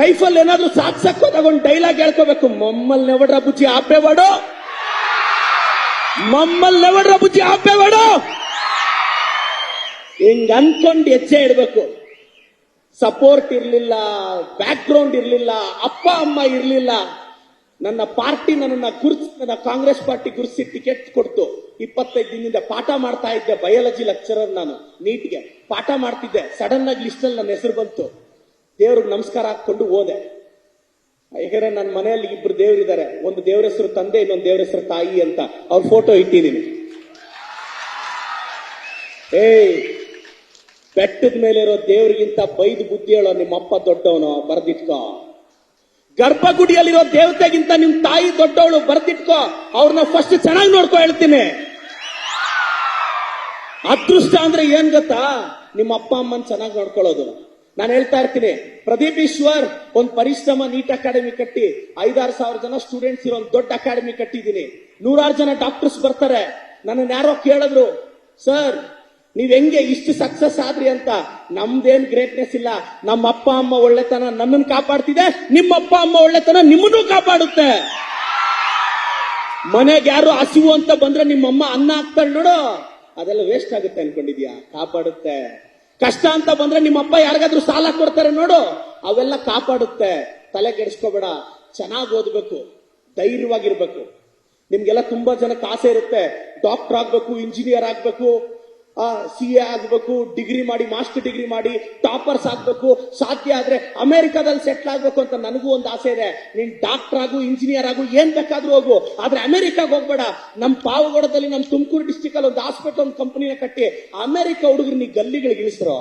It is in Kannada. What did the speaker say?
ಲೈಫಲ್ಲಿ ಏನಾದ್ರೂ ಸಾಧಿಸಕ್ ಹೋದಾಗ ಒಂದು ಡೈಲಾಗ್ ಹೇಳ್ಕೋಬೇಕು. ಮಮ್ಮಲ್ ನೆವಡ್ರ ಬುಜ್ಜಿ ಆಪೆ ಬಾಡು ಮಮ್ಮಲ್ ನೆವಡ್ರ ಬುಜ್ಜಿ ಆಪೆ ಬಾಡು ಹಿಂಗ್ ಅನ್ಕೊಂಡ್ ಹೆಜ್ಜೆ ಇಡ್ಬೇಕು. ಸಪೋರ್ಟ್ ಇರ್ಲಿಲ್ಲ ಬ್ಯಾಕ್ ಗ್ರೌಂಡ್ ಇರ್ಲಿಲ್ಲ, ಅಪ್ಪ, ಅಮ್ಮ ಇರ್ಲಿಲ್ಲ. ನನ್ನ ಪಾರ್ಟಿ ನನ್ನನ್ನ ಗುರ್ಸ್, ನನ್ನ ಕಾಂಗ್ರೆಸ್ ಪಾರ್ಟಿ ಗುರುಸಿ ಟಿಕೆಟ್ ಕೊಡ್ತು. ಇಪ್ಪತ್ತೈದು ದಿನದಿಂದ ಪಾಠ ಮಾಡ್ತಾ ಇದ್ದೆ ಬಯಾಲಜಿ ಲೆಕ್ಚರರ್ ನಾನು ನೀಟ್ಗೆ ಪಾಠ ಮಾಡ್ತಿದ್ದೆ. ಸಡನ್ ಆಗಿ ಲಿಸ್ಟ್ ಅಲ್ಲಿ ನನ್ನ ಹೆಸರು ಬಂತು. ದೇವ್ರಿಗೆ ನಮಸ್ಕಾರ ಹಾಕೊಂಡು ಹೋದೆ. ಯಾಕಂದ್ರೆ ನನ್ನ ಮನೆಯಲ್ಲಿ ಇಬ್ರು ದೇವರಿದ್ದಾರೆ. ಒಂದು ದೇವ್ರ ಹೆಸರು ತಂದೆ, ಇನ್ನೊಂದು ದೇವ್ರ ಹೆಸರು ತಾಯಿ ಅಂತ ಅವ್ರ ಫೋಟೋ ಇಟ್ಟಿದ್ದೀನಿ ಏಯ್, ಬೆಟ್ಟದ ಮೇಲಿರೋ ದೇವ್ರಿಗಿಂತ ಬೈದು ಬುದ್ಧಿ ಹೇಳೋ ನಿಮ್ಮ ಅಪ್ಪ ದೊಡ್ಡವನು, ಬರ್ದಿಟ್ಕೋ. ಗರ್ಭಗುಡಿಯಲ್ಲಿರೋ ದೇವತೆಗಿಂತ ನಿಮ್ ತಾಯಿ ದೊಡ್ಡವಳು ಬರ್ದಿಟ್ಕೋ. ಅವ್ರನ್ನ ಫಸ್ಟ್ ಚೆನ್ನಾಗಿ ನೋಡ್ಕೊ ಹೇಳ್ತೀನಿ. ಅದೃಷ್ಟ ಅಂದ್ರೆ ಏನ್ ಗೊತ್ತಾ? ನಿಮ್ಮ ಅಪ್ಪ ಅಮ್ಮನ್ ಚೆನ್ನಾಗಿ ನೋಡ್ಕೊಳ್ಳೋದು. ನಾನು ಹೇಳ್ತಾ ಇರ್ತೀನಿ, ಪ್ರದೀಪ್ ಈಶ್ವರ್ ಒಂದ್ ಪರಿಶ್ರಮ ನೀಟ್ ಅಕಾಡೆಮಿ ಕಟ್ಟಿ, ಐದಾರು ಸಾವಿರ ಜನ ಸ್ಟೂಡೆಂಟ್ಸ್ ಇರೋ ದೊಡ್ಡ ಅಕಾಡೆಮಿ ಕಟ್ಟಿದ್ದೀನಿ. ನೂರಾರು ಜನ ಡಾಕ್ಟರ್ಸ್ ಬರ್ತಾರೆ. ನನ್ನ ಯಾರೋ ಕೇಳಿದ್ರು, ಸರ್, ನೀವ್ ಹೆಂಗೆ ಇಷ್ಟು ಸಕ್ಸಸ್ ಆದ್ರಿ ಅಂತ? ನಮ್ದೇನ್ ಗ್ರೇಟ್ನೆಸ್ ಇಲ್ಲ. ನಮ್ಮ ಅಪ್ಪ, ಅಮ್ಮ ಒಳ್ಳೆತನ ನನ್ನನ್ನು ಕಾಪಾಡ್ತಿದೆ, ನಿಮ್ಮ ಅಪ್ಪ, ಅಮ್ಮ ಒಳ್ಳೆತನ ನಿಮ್ಮನ್ನು ಕಾಪಾಡುತ್ತೆ. ಮನೆಗೆ ಯಾರು ಹಸಿವು ಅಂತ ಬಂದ್ರೆ ನಿಮ್ಮಮ್ಮ ಅನ್ನ ಹಾಕ್ತಾಳೆ ನೋಡು. ಅದೆಲ್ಲ ವೇಸ್ಟ್ ಆಗುತ್ತೆ ಅನ್ಕೊಂಡಿದ್ಯಾ? ಕಾಪಾಡುತ್ತೆ. ಕಷ್ಟ ಅಂತ ಬಂದ್ರೆ ನಿಮ್ಮಪ್ಪ ಯಾರಿಗಾದ್ರೂ ಸಾಲ ಕೊಡ್ತಾರೆ ನೋಡು. ಅವೆಲ್ಲ ಕಾಪಾಡುತ್ತೆ. ತಲೆ ಕೆಡಿಸ್ಕೋಬೇಡ. ಚೆನ್ನಾಗಿ ಓದ್ಬೇಕು. ಧೈರ್ಯವಾಗಿರ್ಬೇಕು. ನಿಮ್ಗೆಲ್ಲ ತುಂಬಾ ಜನಕ್ಕೆ ಆಸೆ ಇರುತ್ತೆ. ಡಾಕ್ಟರ್ ಆಗ್ಬೇಕು, ಇಂಜಿನಿಯರ್ ಆಗ್ಬೇಕು ಸಿ ಎ ಆಗ್ಬೇಕು ಡಿಗ್ರಿ ಮಾಡಿ ಮಾಸ್ಟರ್ ಡಿಗ್ರಿ ಮಾಡಿ ಟಾಪರ್ಸ್ ಆಗ್ಬೇಕು, ಸಾಧ್ಯ ಆದ್ರೆ ಅಮೆರಿಕಾದಲ್ಲಿ ಸೆಟ್ಲ್ ಆಗ್ಬೇಕು ಅಂತ ನನಗೂ ಒಂದು ಆಸೆ ಇದೆ. ನೀನ್ ಡಾಕ್ಟರ್ ಆಗು ಇಂಜಿನಿಯರ್ ಆಗು, ಏನ್ ಬೇಕಾದ್ರೂ ಹೋಗು. ಆದ್ರೆ ಅಮೆರಿಕಾಗ್ ಹೋಗ್ಬೇಡ. ನಮ್ ಪಾವಗಡದಲ್ಲಿ, ನಮ್ ತುಮಕೂರು ಡಿಸ್ಟಿಕ್ ಅಲ್ಲಿ ಒಂದು ಹಾಸ್ಪಿಟಲ್ ಒಂದು ಕಂಪನಿನ ಕಟ್ಟಿ ಅಮೆರಿಕ ಹುಡುಗರು ನೀ ಗಲ್ಲಿಗಳಿಗೆ ಇಳಿಸ್ರೋ?